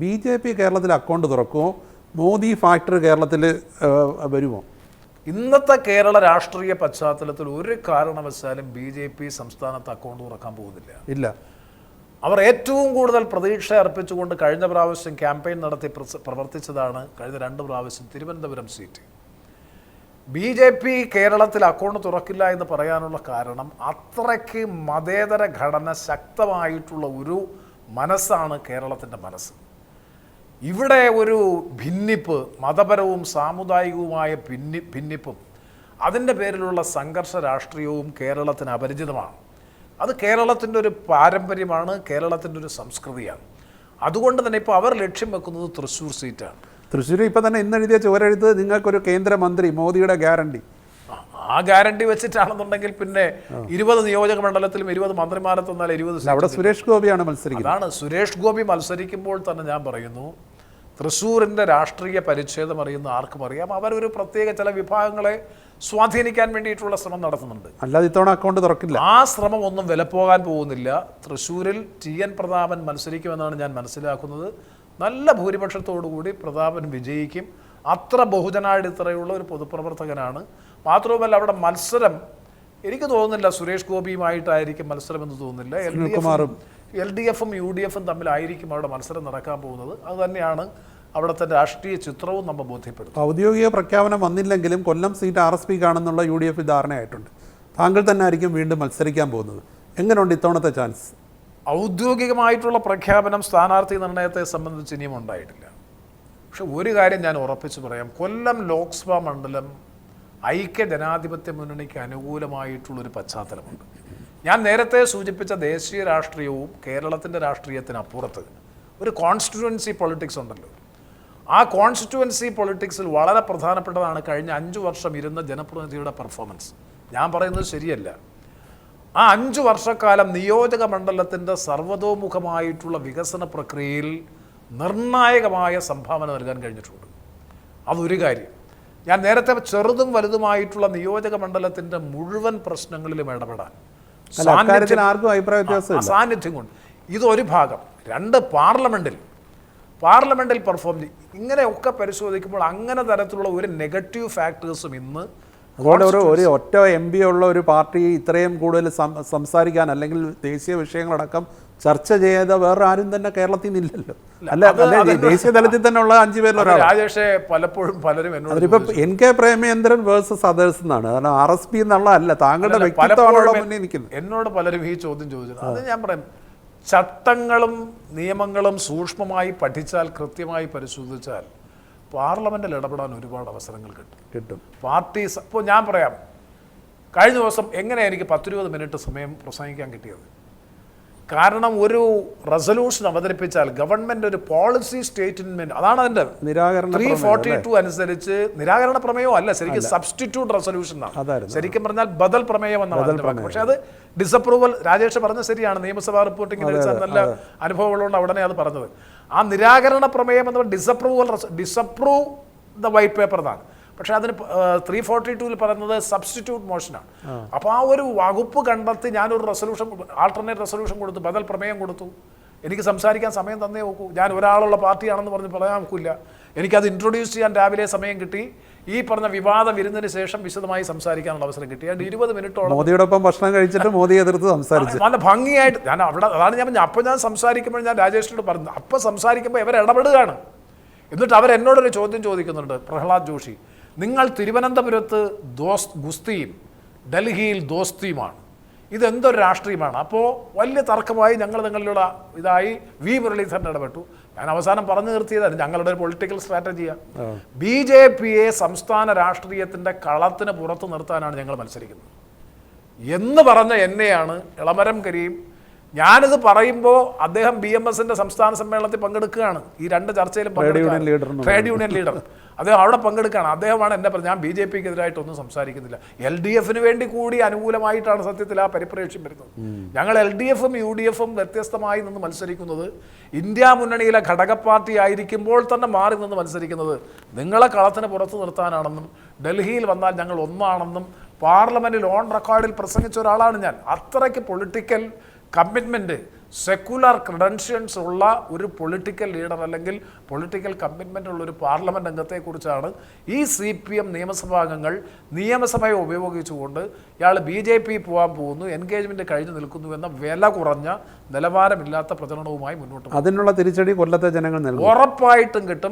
B J P കേരളത്തിൽ account തുറക്കുമോ? Modi factor കേരളത്തിൽ വരുമോ? ഇന്നത്തെ കേരള രാഷ്ട്രീയ പശ്ചാത്തലത്തിൽ ഒരു കാരണവശാലും ബി ജെ പി സംസ്ഥാനത്ത് അക്കൗണ്ട് തുറക്കാൻ പോകുന്നില്ല. ഇല്ല. അവർ ഏറ്റവും കൂടുതൽ പ്രതീക്ഷ അർപ്പിച്ചുകൊണ്ട് കഴിഞ്ഞ പ്രാവശ്യം ക്യാമ്പയിൻ നടത്തി പ്രവർത്തിച്ചതാണ് കഴിഞ്ഞ രണ്ട് പ്രാവശ്യം Thiruvananthapuram seat. B J P കേരളത്തിൽ അക്കൗണ്ട് തുറക്കില്ല എന്ന് പറയാനുള്ള കാരണം അത്രയ്ക്ക് മതേതര ഘടന ശക്തമായിട്ടുള്ള ഒരു മനസ്സാണ് കേരളത്തിന്റെ മനസ്സ്. ഇവിടെ ഒരു ഭിന്നിപ്പ് മതപരവും സാമുദായികവുമായ ഭിന്നി ഭിന്നിപ്പും അതിന്റെ പേരിലുള്ള സംഘർഷ രാഷ്ട്രീയവും കേരളത്തിന് അപരിചിതമാണ്. അത് കേരളത്തിന്റെ ഒരു പാരമ്പര്യമാണ് കേരളത്തിന്റെ ഒരു സംസ്കൃതിയാണ്. അതുകൊണ്ട് തന്നെ ഇപ്പോൾ അവർ ലക്ഷ്യം വെക്കുന്നത് തൃശ്ശൂർ സീറ്റാണ്. തൃശ്ശൂർ ഇപ്പം തന്നെ ഇന്നെഴുതിയ ചുവരെഴുത്ത് നിങ്ങൾക്കൊരു കേന്ദ്രമന്ത്രി മോദിയുടെ ഗ്യാരണ്ടി. ആ- ഗ്യാരണ്ടി വെച്ചിട്ടാണെന്നുണ്ടെങ്കിൽ പിന്നെ ഇരുപത് നിയോജക മണ്ഡലത്തിലും ഇരുപത് മന്ത്രിമാരെ തന്നാൽ ഇരുപത് അവിടെ സുരേഷ് ഗോപിയാണ് മത്സരിക്കുന്നത്. അതാണ് സുരേഷ് ഗോപി മത്സരിക്കുമ്പോൾ തന്നെ ഞാൻ പറയുന്നു തൃശ്ശൂരിന്റെ രാഷ്ട്രീയ പരിച്ഛേദം അറിയുന്ന ആർക്കും അറിയാം. അവരൊരു പ്രത്യേക ചില വിഭാഗങ്ങളെ സ്വാധീനിക്കാൻ വേണ്ടിയിട്ടുള്ള ശ്രമം നടത്തുന്നുണ്ട്. അല്ലാതെ ഇത്തവണ അക്കൗണ്ട് തുറക്കില്ല. ആ ശ്രമം ഒന്നും വിലപ്പോകാൻ പോകുന്നില്ല. തൃശ്ശൂരിൽ ടി എൻ പ്രതാപൻ മത്സരിക്കുമെന്നാണ് ഞാൻ മനസ്സിലാക്കുന്നത്. നല്ല ഭൂരിപക്ഷത്തോടുകൂടി പ്രതാപൻ വിജയിക്കും. അത്ര ബഹുജനാടിത്തറയുള്ള ഒരു പൊതുപ്രവർത്തകനാണ്. മാത്രവുമല്ല അവിടെ മത്സരം എനിക്ക് തോന്നുന്നില്ല സുരേഷ് ഗോപിയുമായിട്ടായിരിക്കും മത്സരം എന്ന് തോന്നുന്നില്ല എൽ ഡി എഫും എൽ ഡി എഫും യു ഡി എഫും തമ്മിലായിരിക്കും അവിടെ മത്സരം നടക്കാൻ പോകുന്നത്. അതുതന്നെയാണ് അവിടുത്തെ രാഷ്ട്രീയ ചിത്രവും നമ്മൾ ബോധ്യപ്പെടുത്തുന്നത്. ഔദ്യോഗിക പ്രഖ്യാപനം വന്നില്ലെങ്കിലും Kollam seat R S P കാണുന്നുള്ള U D F ധാരണയായിട്ടുണ്ട്. താങ്കൾ തന്നെ ആയിരിക്കും വീണ്ടും മത്സരിക്കാൻ പോകുന്നത്. എങ്ങനെയുണ്ട് ഇത്തവണത്തെ ചാൻസ്? ഔദ്യോഗികമായിട്ടുള്ള പ്രഖ്യാപനം സ്ഥാനാർത്ഥി നിർണയത്തെ സംബന്ധിച്ച് ഇനിയും ഉണ്ടായിട്ടില്ല. പക്ഷെ ഒരു കാര്യം ഞാൻ ഉറപ്പിച്ച് പറയാം. കൊല്ലം ലോക്സഭാ മണ്ഡലം ഐക്യ ജനാധിപത്യ മുന്നണിക്ക് അനുകൂലമായിട്ടുള്ളൊരു പശ്ചാത്തലമുണ്ട്. ഞാൻ നേരത്തെ സൂചിപ്പിച്ച ദേശീയ രാഷ്ട്രീയവും കേരളത്തിന്റെ രാഷ്ട്രീയത്തിനപ്പുറത്ത് ഒരു കോൺസ്റ്റിറ്റുവൻസി പൊളിറ്റിക്സ് ഉണ്ടല്ലോ. ആ കോൺസ്റ്റിറ്റുവൻസി പൊളിറ്റിക്സിൽ വളരെ പ്രധാനപ്പെട്ടതാണ് കഴിഞ്ഞ അഞ്ച് വർഷം ഇരുന്ന ജനപ്രതിനിധിയുടെ പെർഫോമൻസ് ഞാൻ പറയുന്നത് ശരിയല്ല. ആ അഞ്ച് വർഷക്കാലം നിയോജക മണ്ഡലത്തിന്റെ സർവതോമുഖമായിട്ടുള്ള വികസന പ്രക്രിയയിൽ നിർണായകമായ സംഭാവന നൽകാൻ കഴിഞ്ഞിട്ടുണ്ട്. അതൊരു കാര്യം. ഞാൻ നേരത്തെ ചെറുതും വലുതുമായിട്ടുള്ള നിയോജക മണ്ഡലത്തിന്റെ മുഴുവൻ പ്രശ്നങ്ങളിലും ഇടപെടാൻ ആർക്കും അഭിപ്രായ വ്യത്യാസം സാന്നിധ്യം കൊണ്ട് ഇതൊരു ഭാഗം. രണ്ട് പാർലമെന്റിൽ പാർലമെന്റിൽ പെർഫോം ചെയ്യും ഇങ്ങനെയൊക്കെ പരിശോധിക്കുമ്പോൾ അങ്ങനെ തരത്തിലുള്ള ഒരു നെഗറ്റീവ് ഫാക്ടേഴ്സും ഇന്ന് അതുകൊണ്ട് ഒരു ഒരു ഒറ്റ എം പി ഉള്ള ഒരു പാർട്ടി ഇത്രയും കൂടുതൽ സംസാരിക്കാൻ അല്ലെങ്കിൽ ദേശീയ വിഷയങ്ങളടക്കം ചർച്ച ചെയ്യാതെ വേറെ ആരും തന്നെ കേരളത്തിൽ നിന്നില്ലല്ലോ. അല്ല അല്ല ദേശീയ തലത്തിൽ തന്നെ ഉള്ള അഞ്ചു പേരിൽ ഒരാൾ രാജേഷെ പലപ്പോഴും പലരും എന്നോട് N K Premachandran versus others എന്നാണ്. കാരണം ആർ എസ് പി എന്നുള്ള അല്ല താങ്കളുടെ വ്യക്തിത്വമാണ് മുന്നിൽ നിൽക്കുന്നത്. എന്നോട് പലരും ഈ ചോദ്യം ചോദിച്ചത് അത് ഞാൻ പറയാം ചട്ടങ്ങളും നിയമങ്ങളും സൂക്ഷ്മമായി പഠിച്ചാൽ കൃത്യമായി പരിശോധിച്ചാൽ പാർലമെന്റിൽ ഇടപെടാൻ ഒരുപാട് അവസരങ്ങൾ കിട്ടും. കിട്ടും. പാർട്ടി ഇപ്പോൾ ഞാൻ പറയാം കഴിഞ്ഞ ദിവസം എങ്ങനെയാണ് എനിക്ക് പത്തിരുപത് മിനിറ്റ് സമയം പ്രസംഗിക്കാൻ കിട്ടിയത്? കാരണം ഒരു റെസൊല്യൂഷൻ അവതരിപ്പിച്ചാൽ ഗവൺമെന്റ് ഒരു പോളിസി സ്റ്റേറ്റ്മെന്റ് അതാണ് അതിന്റെ നിരാകരണ ത്രീ ഫോർട്ടി ടു അനുസരിച്ച് നിരാകരണ പ്രമേയോ അല്ല ശരിക്കും സബ്സ്റ്റിറ്റ്യൂട്ട് റെസൊല്യൂഷൻ ശരിക്കും പറഞ്ഞാൽ ബദൽ പ്രമേയം എന്നാണ് പക്ഷെ അത് ഡിസപ്രൂവൽ രാജേഷ് പറഞ്ഞത് ശരിയാണ്. നിയമസഭാ റിപ്പോർട്ടിംഗ് നല്ല അനുഭവങ്ങളുണ്ട് ഉടനെ അത് പറഞ്ഞത്. ആ നിരാകരണ പ്രമേയം എന്ന് disapproval disapprove the white paper എന്നാണ്. പക്ഷെ അതിന് ത്രീ ഫോർട്ടി ടൂവിൽ പറയുന്നത് സബ്സ്റ്റിറ്റ്യൂട്ട് മോഷനാണ് അപ്പോൾ ആ. ഒരു വകുപ്പ് കണ്ടെത്തി ഞാനൊരു റെസൊല്യൂഷൻ ആൾട്ടർനേറ്റ് റെസൊല്യൂഷൻ കൊടുത്തു ബദൽ പ്രമേയം കൊടുത്തു. എനിക്ക് സംസാരിക്കാൻ സമയം തന്നേ നോക്കൂ ഞാൻ ഒരാളുള്ള പാർട്ടിയാണെന്ന് പറഞ്ഞ് പറയാൻ നോക്കില്ല എനിക്കത് ഇൻട്രൊഡ്യൂസ് ചെയ്യാൻ രാവിലെ സമയം കിട്ടി. ഈ പറഞ്ഞ വിവാദം ഇരുന്നതിന് ശേഷം വിശദമായി സംസാരിക്കാനുള്ള അവസരം കിട്ടി. അതിന്റെ ഇരുപത് മിനിറ്റോളം. മോദിയോടൊപ്പം ഭക്ഷണം കഴിച്ചിട്ട് മോദി എതിർത്ത് സംസാരിച്ചു. നല്ല ഭംഗിയായിട്ട് ഞാൻ അവിടെ അതാണ് ഞാൻ പറഞ്ഞത്. അപ്പോൾ ഞാൻ സംസാരിക്കുമ്പോൾ ഞാൻ രാജേഷിനോട് പറഞ്ഞു. അപ്പോൾ സംസാരിക്കുമ്പോൾ ഇവർ ഇടപെടുകയാണ്. എന്നിട്ട് അവരെന്നോടൊരു ചോദ്യം ചോദിക്കുന്നുണ്ട്. പ്രഹ്ലാദ് ജോഷി. നിങ്ങൾ തിരുവനന്തപുരത്ത് ദോസ് ഗുസ്തിയും ഡൽഹിയിൽ ദോസ്തിയുമാണ്. ഇതെന്തൊരു രാഷ്ട്രീയമാണ്? അപ്പോൾ വലിയ തർക്കമായി ഞങ്ങൾ നിങ്ങളിലുള്ള ഇതായി വി മുരളീധരൻ ഇടപെട്ടു. ഞാൻ അവസാനം പറഞ്ഞു നിർത്തിയതാണ് ഞങ്ങളുടെ ഒരു പൊളിറ്റിക്കൽ സ്ട്രാറ്റജിയാണ് ബി ജെ പിയെ സംസ്ഥാന രാഷ്ട്രീയത്തിന്റെ കളത്തിന് പുറത്ത് നിർത്താനാണ് ഞങ്ങൾ മത്സരിക്കുന്നത്. എന്ന് പറഞ്ഞ എന്നെയാണ് ഇളമരം കരീം. ഞാനിത് പറയുമ്പോൾ അദ്ദേഹം ബി എം എസിന്റെ സംസ്ഥാന സമ്മേളനത്തിൽ പങ്കെടുക്കുകയാണ്. ഈ രണ്ട് ചർച്ചയിലും എന്ന് ട്രേഡ് യൂണിയൻ ലീഡർ. അദ്ദേഹം അവിടെ പങ്കെടുക്കുകയാണ് അദ്ദേഹമാണ് എന്നെ പറഞ്ഞത്. ഞാൻ ബി ജെ പിക്ക് എതിരായിട്ടൊന്നും സംസാരിക്കുന്നില്ല. എൽ ഡി എഫിന് വേണ്ടി കൂടി അനുകൂലമായിട്ടാണ് സത്യത്തിൽ ആ പരിപ്രേക്ഷ്യം വരുന്നത്. ഞങ്ങൾ എൽ ഡി എഫും യു ഡി എഫും വ്യത്യസ്തമായി നിന്ന് മത്സരിക്കുന്നത് ഇന്ത്യ മുന്നണിയിലെ ഘടക പാർട്ടി ആയിരിക്കുമ്പോൾ തന്നെ മാറി നിന്ന് മത്സരിക്കുന്നത് നിങ്ങളെ കളത്തിന് പുറത്തു നിർത്താനാണെന്നും ഡൽഹിയിൽ വന്നാൽ ഞങ്ങൾ ഒന്നാണെന്നും പാർലമെന്റിൽ ഓൺ റെക്കോർഡിൽ പ്രസംഗിച്ച ഒരാളാണ് ഞാൻ. അത്രയ്ക്ക് പൊളിറ്റിക്കൽ കമ്മിറ്റ്മെന്റ് സെക്കുലർ ക്രെഡൻഷ്യൻസ് ഉള്ള ഒരു പൊളിറ്റിക്കൽ ലീഡർ അല്ലെങ്കിൽ പൊളിറ്റിക്കൽ കമ്മിറ്റ്മെന്റ് ഉള്ള ഒരു പാർലമെന്റ് അംഗത്തെക്കുറിച്ചാണ് ഈ സി പി എം നിയമസഭാംഗങ്ങൾ നിയമസഭയെ ഉപയോഗിച്ചുകൊണ്ട് ഇയാൾ ബി ജെ പി പോകാൻ പോകുന്നു എൻഗേജ്മെന്റ് കഴിഞ്ഞു നിൽക്കുന്നു എന്ന വില കുറഞ്ഞ നിലവാരമില്ലാത്ത പ്രചരണവുമായി മുന്നോട്ട്. അതിനുള്ള തിരിച്ചടി കൊല്ലത്തെ ജനങ്ങൾ ഉറപ്പായിട്ടും കിട്ടും